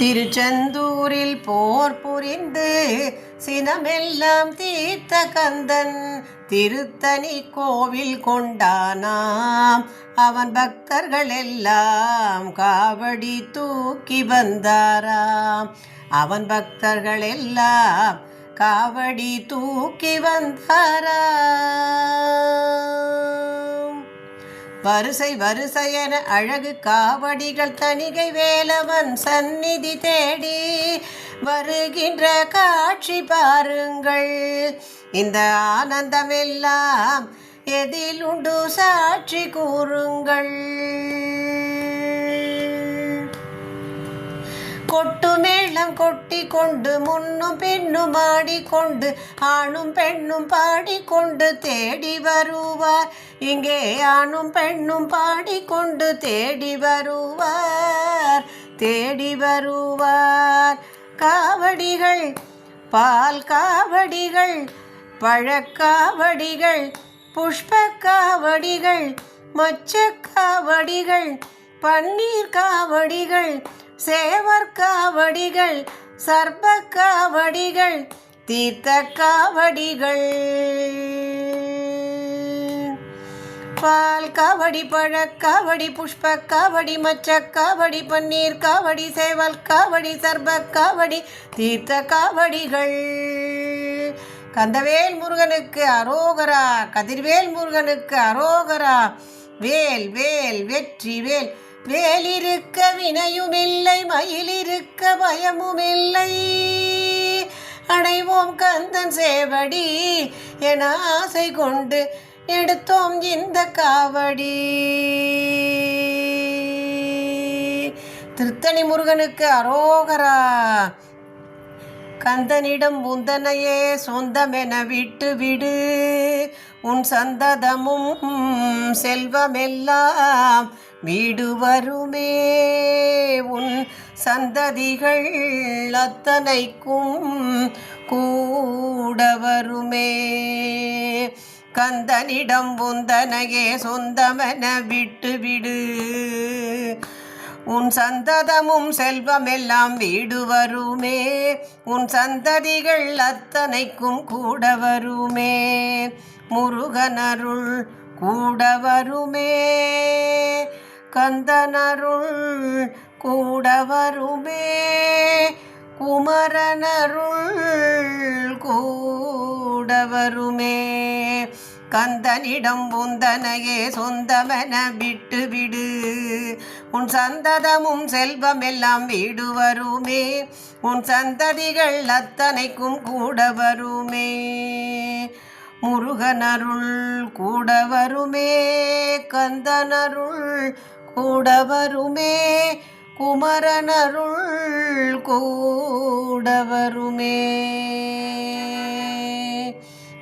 திருச்செந்தூரில் போர் புரிந்து சினமெல்லாம் தீர்த்த கந்தன் திருத்தணி கோவில் கொண்டானாம். அவன் பக்தர்கள் எல்லாம் காவடி தூக்கி வந்தாராம். அவன் பக்தர்கள் எல்லாம் காவடி தூக்கி வந்தாராம். வரிசை வரிசையன அழகு காவடிகள் தணிகை வேலவன் சந்நிதி தேடி வருகின்ற காட்சி பாருங்கள். இந்த ஆனந்தமெல்லாம் எதில் உண்டு சாட்சி கூறுங்கள். கொட்டு மேளம் கொட்டி கொண்டு முன்னும் பின்னும் ஆடிக்கொண்டு ஆணும் பெண்ணும் பாடிக்கொண்டு தேடி வருவார். இங்கே ஆணும் பெண்ணும் பாடிக்கொண்டு தேடி வருவார் தேடி வருவார். காவடிகள் பால் காவடிகள் பழக்காவடிகள் புஷ்பக்காவடிகள் காவடிகள் பன்னீர் காவடிகள் சேவற்காவடிகள் சர்பக்காவடிகள் தீர்த்தக்காவடிகள் பால் காவடி காவடிகள் பால் காவடி பழக்காவடி புஷ்ப காவடி மச்ச காவடி பன்னீர் காவடி சேவல் காவடி சர்ப காவடி தீர்த்த காவடிகள். கந்தவேல் முருகனுக்கு அரோகரா கதிர்வேல் முருகனுக்கு அரோகரா. வேல் வேல் வெற்றி வேல். வேலிருக்க வினையுமில்லை மயிலிருக்க பயமுமில்லை. அடைவோம் கந்தன் சேவடி என ஆசை கொண்டு எடுத்தோம் இந்த காவடி. திருத்தணி முருகனுக்கு அரோகரா. கந்தனிடம் உந்தனையே சொந்தமென விட்டு விடு. உன் சந்ததமும் செல்வமெல்லாம் வீடு வருமே. உன் சந்ததிகள் அத்தனைக்கும் கூட வருமே. கந்தனிடம் உந்தனையே சொந்தமென விட்டு விடு உன் சந்ததமும் செல்வமெல்லாம் வீடு வருமே. உன் சந்ததிகள் அத்தனைக்கும் கூட வருமே. முருகனருள் கூட வருமே. கந்தனருள் கூட வருமே. குமரனருள் கூட வருமே. கந்தனிடம் உந்தனையே சொந்தமென விட்டு விடு உன் சந்ததமும் செல்வமெல்லாம் வீடு வருமே. உன் சந்ததிகள் அத்தனைக்கும் கூட வருமே. முருகனருள் கூட வருமே. கந்தனருள் கூட வருமே. குமரனருள் கூட வருமே.